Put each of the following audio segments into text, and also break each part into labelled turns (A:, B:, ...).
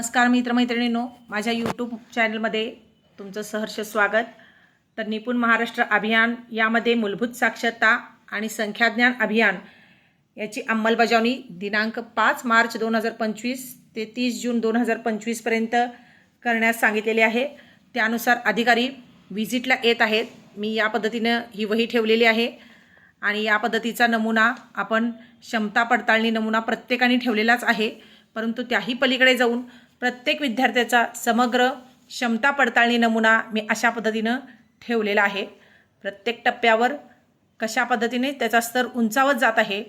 A: नमस्कार मित्रमैत्रिणींनो माझ्या यूट्यूब चॅनलमध्ये तुमचं सहर्ष स्वागत. तर निपुण महाराष्ट्र अभियान यामध्ये मूलभूत साक्षरता आणि संख्याज्ञान अभियान याची अंमलबजावणी दिनांक पाच मार्च दोन हजार पंचवीस ते तीस जून दोन हजार पंचवीसपर्यंत करण्यास सांगितलेले आहे. त्यानुसार अधिकारी व्हिजिटला येत आहेत. मी या पद्धतीनं ही वही ठेवलेली आहे आणि या पद्धतीचा नमुना आपण क्षमता पडताळणी नमुना प्रत्येकाने ठेवलेलाच आहे. परंतु त्याही पलीकडे जाऊन प्रत्येक विद्यार्थ्याचा समग्र क्षमता पडताळणी नमुना मी अशा पद्धतीनं ठेवलेला आहे. प्रत्येक टप्प्यावर कशा पद्धतीने त्याचा स्तर उंचावत जात आहे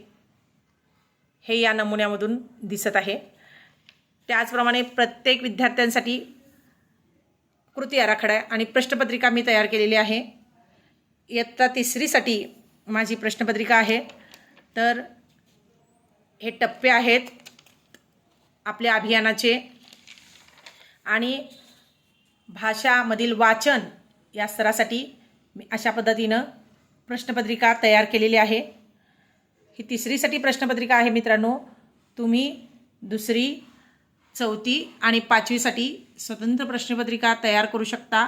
A: हे या नमुन्यामधून दिसत आहे. त्याचप्रमाणे प्रत्येक विद्यार्थ्यांसाठी कृती आराखडा आणि प्रश्नपत्रिका मी तयार केलेली आहे. इयत्ता तिसरीसाठी माझी प्रश्नपत्रिका आहे. तर हे टप्पे आहेत आपल्या अभियानाचे आणि भाषामधील वाचन या स्तरासाठी मी अशा पद्धतीनं प्रश्नपत्रिका तयार केलेली आहे. ही तिसरीसाठी प्रश्नपत्रिका आहे मित्रांनो. तुम्ही दुसरी चौथी आणि पाचवीसाठी स्वतंत्र प्रश्नपत्रिका तयार करू शकता.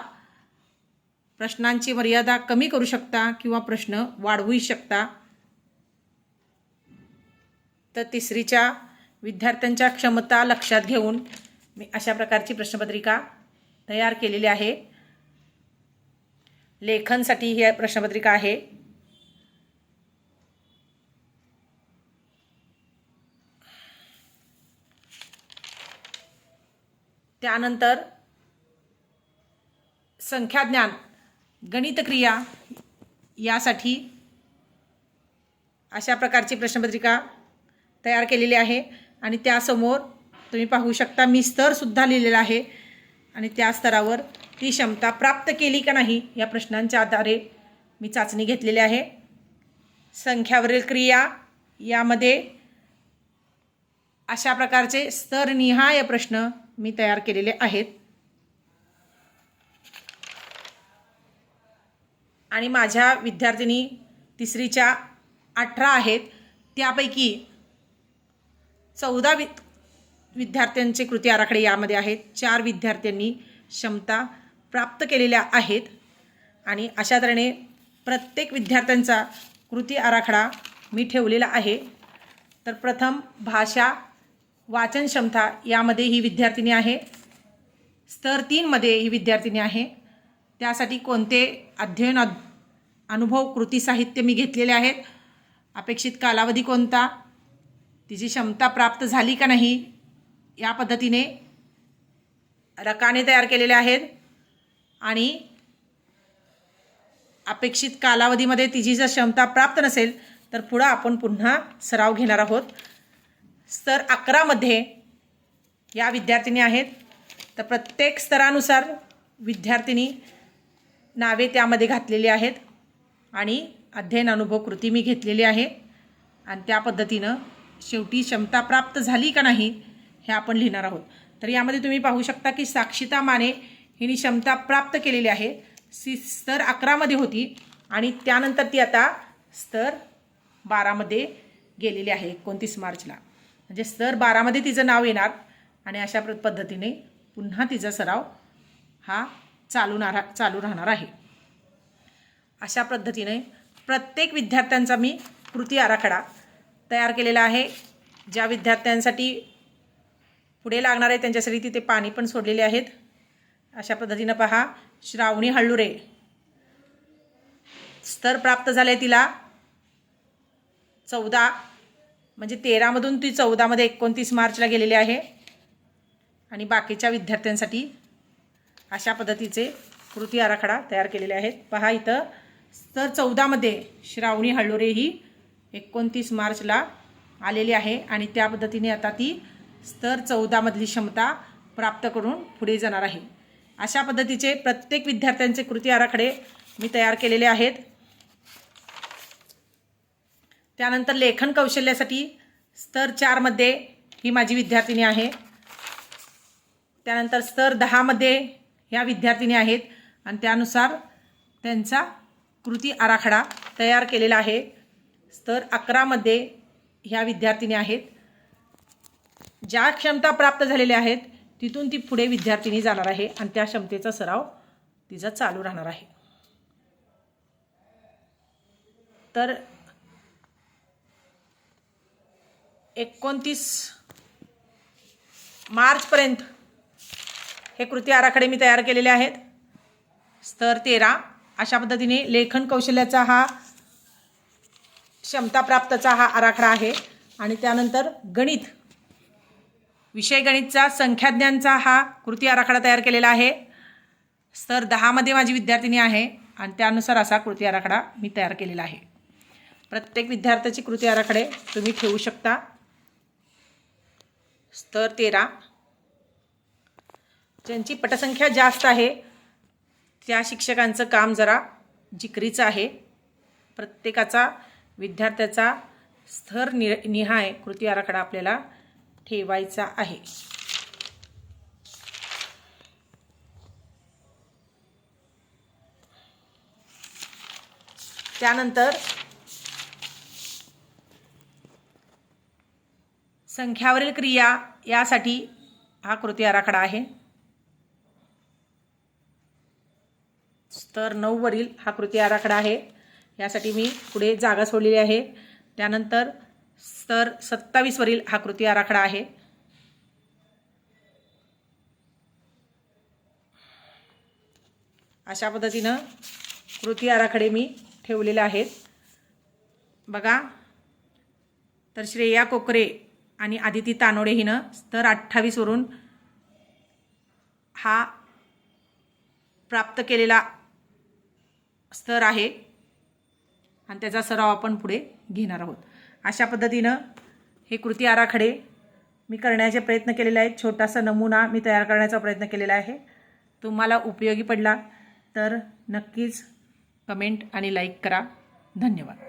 A: प्रश्नांची मर्यादा कमी करू शकता किंवा प्रश्न वाढवूही शकता. तर तिसरीच्या विद्यार्थ्यांच्या क्षमता लक्षात घेऊन मी अशा प्रकारची प्रश्नपत्रिका तयार केलेली आहे. लेखनसाठी ही प्रश्नपत्रिका आहे. त्यानंतर संख्याज्ञान गणितक्रिया यासाठी अशा प्रकारची प्रश्नपत्रिका तयार केलेली आहे आणि त्यासमोर तुम्ही पाहू शकता मी स्तरसुद्धा लिहिलेला आहे. आणि त्या स्तरावर ती क्षमता प्राप्त केली का नाही या प्रश्नांच्या आधारे मी चाचणी घेतलेली आहे. संख्यावरील क्रिया यामध्ये अशा प्रकारचे स्तरनिहाय प्रश्न मी तयार केलेले आहेत. आणि माझ्या विद्यार्थिनी तिसरीच्या अठरा आहेत. त्यापैकी चौदा वि विद्यार्थ्यांचे कृती आराखडे यामध्ये आहेत. चार विद्यार्थ्यांनी क्षमता प्राप्त केलेल्या आहेत. आणि अशा तऱ्हेने प्रत्येक विद्यार्थ्यांचा कृती आराखडा मी ठेवलेला आहे. तर प्रथम भाषा वाचन क्षमता यामध्ये ही विद्यार्थिनी आहे. स्तर तीनमध्ये ही विद्यार्थिनी आहे. त्यासाठी कोणते अध्ययन अनुभव कृती साहित्य मी घेतलेले आहेत? अपेक्षित कालावधी कोणता? तिची क्षमता प्राप्त झाली का नाही? या पद्धतीने रकाने तयार केलेले आहेत. आणि अपेक्षित कालावधीमध्ये तिची जर क्षमता प्राप्त नसेल तर पुढं आपण पुन्हा सराव घेणार आहोत. स्तर अकरामध्ये या विद्यार्थिनी आहेत. तर प्रत्येक स्तरानुसार विद्यार्थिनी नावे त्यामध्ये घातलेली आहेत. आणि अध्ययन अनुभव कृती मी घेतलेली आहे. आणि त्या पद्धतीनं शेवटी क्षमता प्राप्त झाली का नाही हे आपण लिहिणार आहोत. तर यामध्ये तुम्ही पाहू शकता की साक्षिता माने हिने क्षमता प्राप्त केलेली आहे. सी स्तर अकरामध्ये होती आणि त्यानंतर ती आता स्तर बारामध्ये गेलेली आहे एकोणतीस मार्चला. म्हणजे स्तर बारामध्ये तिचं नाव येणार आणि अशा पद्धतीने पुन्हा तिचा सराव हा चालू नारा चालू राहणार आहे. अशा पद्धतीने प्रत्येक विद्यार्थ्यांचा मी कृती आराखडा तयार केलेला आहे. ज्या विद्यार्थ्यांसाठी पुढे लागणार आहे त्यांच्यासाठी तिथे पाणी पण सोडलेले आहेत. अशा पद्धतीनं पहा श्रावणी हळ्ळुरे स्तर प्राप्त झाले तिला. चौदा म्हणजे तेरामधून ती चौदामध्ये एकोणतीस मार्चला गेलेली आहे. आणि बाकीच्या विद्यार्थ्यांसाठी अशा पद्धतीचे कृती आराखडा तयार केलेले आहेत. पहा इथं स्तर चौदामध्ये श्रावणी हळ्ळुरे ही एकोणतीस मार्चला आलेली आहे. आणि त्या पद्धतीने आता ती स्तर चौदामधली क्षमता प्राप्त करून पुढे जाणार आहे. अशा पद्धतीचे प्रत्येक विद्यार्थ्यांचे कृती आराखडे मी तयार केलेले आहेत. त्यानंतर लेखन कौशल्यासाठी स्तर चारमध्ये ही माझी विद्यार्थिनी आहे. त्यानंतर स्तर दहामध्ये ह्या विद्यार्थिनी आहेत आणि त्यानुसार त्यांचा कृती आराखडा तयार केलेला आहे. स्तर अकरामध्ये ह्या विद्यार्थिनी आहेत. ज्या क्षमता प्राप्त झालेल्या आहेत तिथून ती पुढे विद्यार्थिनी जाणार आहे आणि त्या क्षमतेचा सराव तिचा चालू राहणार आहे. तर एकोणतीस मार्चपर्यंत हे कृती आराखडे मी तयार केलेले आहेत. स्तर तेरा अशा पद्धतीने लेखन कौशल्याचा हा क्षमता प्राप्तचा हा आराखडा आहे. आणि त्यानंतर गणित विषय गणितचा संख्याज्ञांचा हा कृती आराखडा तयार केलेला आहे. स्तर दहामध्ये माझी विद्यार्थिनी आहे आणि त्यानुसार असा कृती आराखडा मी तयार केलेला आहे. प्रत्येक विद्यार्थ्याची कृती आराखडे तुम्ही ठेवू शकता. स्तर तेरा. ज्यांची पटसंख्या जास्त आहे त्या शिक्षकांचं काम जरा जिकरीचं आहे. प्रत्येकाचा विद्यार्थ्याचा स्तर नि निहाय कृती आराखडा आपल्याला ठेवायचा आहे. त्यानंतर संख्यावरील क्रिया यासाठी हा कृती आराखडा आहे. स्तर नऊवरील हा कृती आराखडा आहे. यासाठी मी पुढे जागा सोडलेली आहे. त्यानंतर स्तर सत्तावीसवरील हा कृती आराखडा आहे. अशा पद्धतीनं कृती आराखडे मी ठेवलेले आहेत. बघा तर श्रेया कोकरे आणि आदिती तानोडे हिनं स्तर अठ्ठावीसवरून हा प्राप्त केलेला स्तर आहे. आणि त्याचा सराव आपण पुढे घेणार आहोत. अशा पद्धतीनं हे कृती आराखडे मी करण्याचे प्रयत्न केलेले आहेत. छोटासा नमुना मी तयार करण्याचा प्रयत्न केलेला आहे. तुम्हाला उपयोगी पडला तर नक्कीच कमेंट आणि लाईक करा. धन्यवाद.